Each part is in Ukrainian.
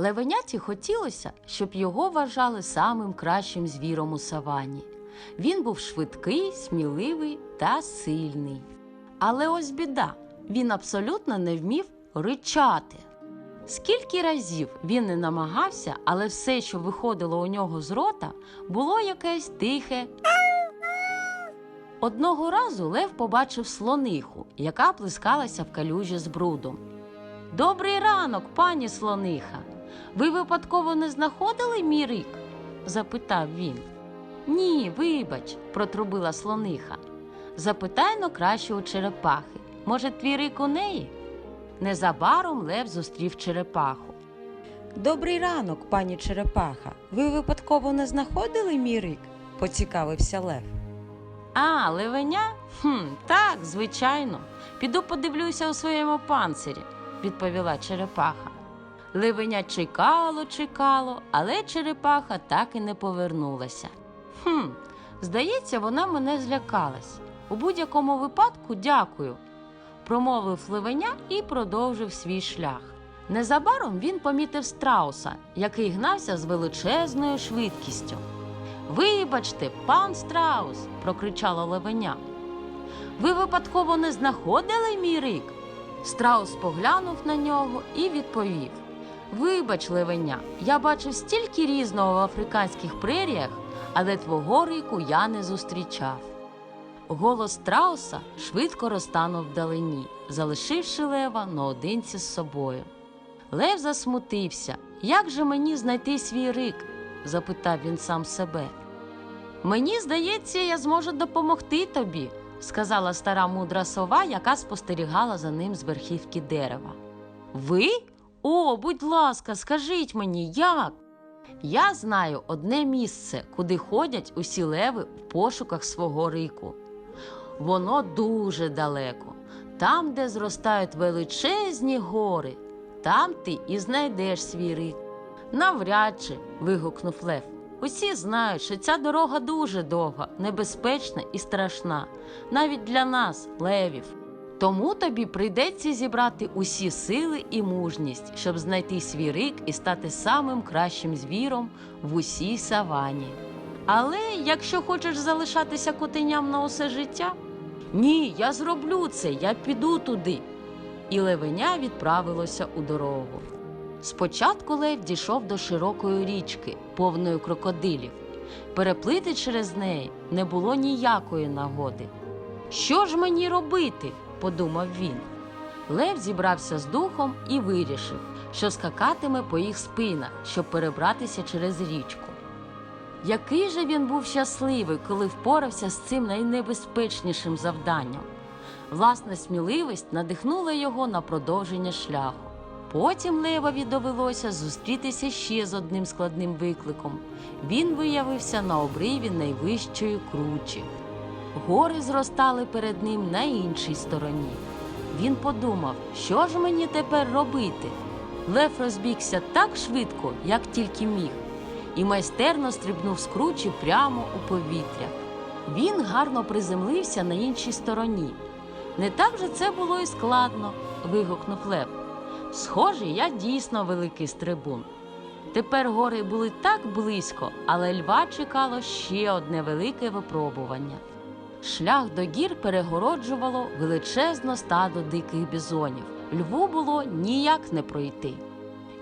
Левеняті хотілося, щоб його вважали самим кращим звіром у савані. Він був швидкий, сміливий та сильний. Але ось біда, він абсолютно не вмів ричати. Скільки разів він не намагався, але все, що виходило у нього з рота, було якесь тихе. Одного разу Лев побачив слониху, яка плескалася в калюжі з брудом. Добрий ранок, пані слониха. Ви випадково не знаходили мій рик? запитав він. Ні, вибач, протрубила слониха. Запитай но краще у черепахи. Може, твій рик у неї? Незабаром Лев зустрів черепаху. Добрий ранок, пані черепаха. Ви випадково не знаходили мій рик? поцікавився Лев. А, левеня? Хм, так, звичайно. Піду подивлюся у своєму панцирі, відповіла черепаха. Левеня чекало, чекало, але черепаха так і не повернулася. Хм, здається, вона мене злякалась. У будь-якому випадку дякую, промовив левеня і продовжив свій шлях. Незабаром він помітив страуса, який гнався з величезною швидкістю. Вибачте, пан страус, прокричало левеня. Ви випадково не знаходили мій рик? Страус поглянув на нього і відповів: Вибач, левеня, я бачив стільки різного в африканських преріях, але твого рику я не зустрічав. Голос страуса швидко розтанув вдалині, залишивши лева наодинці з собою. Лев засмутився. Як же мені знайти свій рик? запитав він сам себе. Мені здається, я зможу допомогти тобі, сказала стара мудра сова, яка спостерігала за ним з верхівки дерева. Ви? О, будь ласка, скажіть мені, як? Я знаю одне місце, куди ходять усі леви в пошуках свого рику. Воно дуже далеко, там, де зростають величезні гори, там ти і знайдеш свій рик. Навряд чи. вигукнув Лев. Усі знають, що ця дорога дуже довга, небезпечна і страшна, навіть для нас, левів. Тому тобі прийдеться зібрати усі сили і мужність, щоб знайти свій рик і стати самим кращим звіром в усій савані. Але якщо хочеш залишатися котеням на усе життя, ні, я зроблю це, я піду туди. І левеня відправилося у дорогу. Спочатку Лев дійшов до широкої річки, повної крокодилів. Переплити через неї не було ніякої нагоди. Що ж мені робити? Подумав він. Лев зібрався з духом і вирішив, що скакатиме по їх спинах, щоб перебратися через річку. Який же він був щасливий, коли впорався з цим найнебезпечнішим завданням. Власна сміливість надихнула його на продовження шляху. Потім Левові довелося зустрітися ще з одним складним викликом. Він виявився на обриві найвищої кручі. Гори зростали перед ним на іншій стороні. Він подумав, що ж мені тепер робити. Лев розбігся так швидко, як тільки міг, і майстерно стрибнув з кручі прямо у повітря. Він гарно приземлився на іншій стороні. Не так же це було і складно, вигукнув Лев. Схоже, я дійсно великий стрибун. Тепер гори були так близько, але льва чекало ще одне велике випробування. Шлях до гір перегороджувало величезне стадо диких бізонів. Льву було ніяк не пройти.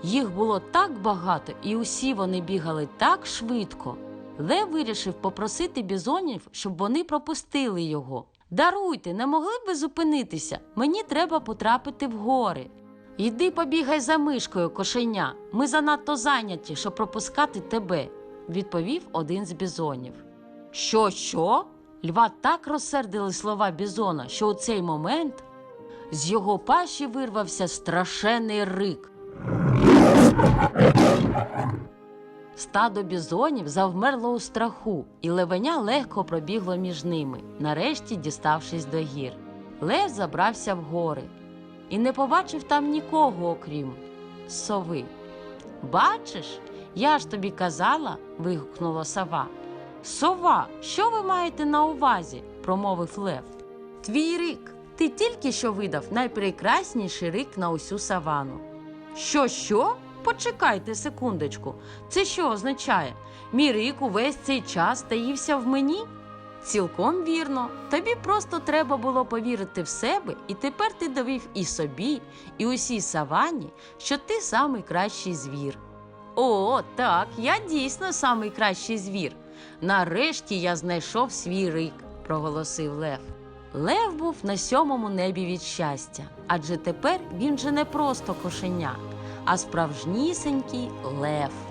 Їх було так багато, і усі вони бігали так швидко. Лев вирішив попросити бізонів, щоб вони пропустили його. Даруйте, не могли б ви зупинитися? Мені треба потрапити в гори. Йди побігай за мишкою, кошеня. Ми занадто зайняті, щоб пропускати тебе, відповів один з бізонів. Що, що? Льва так розсердили слова бізона, що у цей момент з його пащі вирвався страшенний рик. Стадо бізонів завмерло у страху, і левеня легко пробігло між ними, нарешті діставшись до гір. Лев забрався в гори і не побачив там нікого, окрім сови. Бачиш, я ж тобі казала, вигукнула сова. Сова, що ви маєте на увазі? промовив Лев. Твій рик. Ти тільки що видав найпрекрасніший рик на усю савану. Що, що? Почекайте секундочку. Це що означає? Мій рик увесь цей час таївся в мені? Цілком вірно. Тобі просто треба було повірити в себе, і тепер ти довів і собі, і усій саванні, що ти самий кращий звір. О, так, я дійсно самий кращий звір. Нарешті я знайшов свій рик, проголосив Лев. Лев був на сьомому небі від щастя, адже тепер він же не просто кошеня, а справжнісенький лев.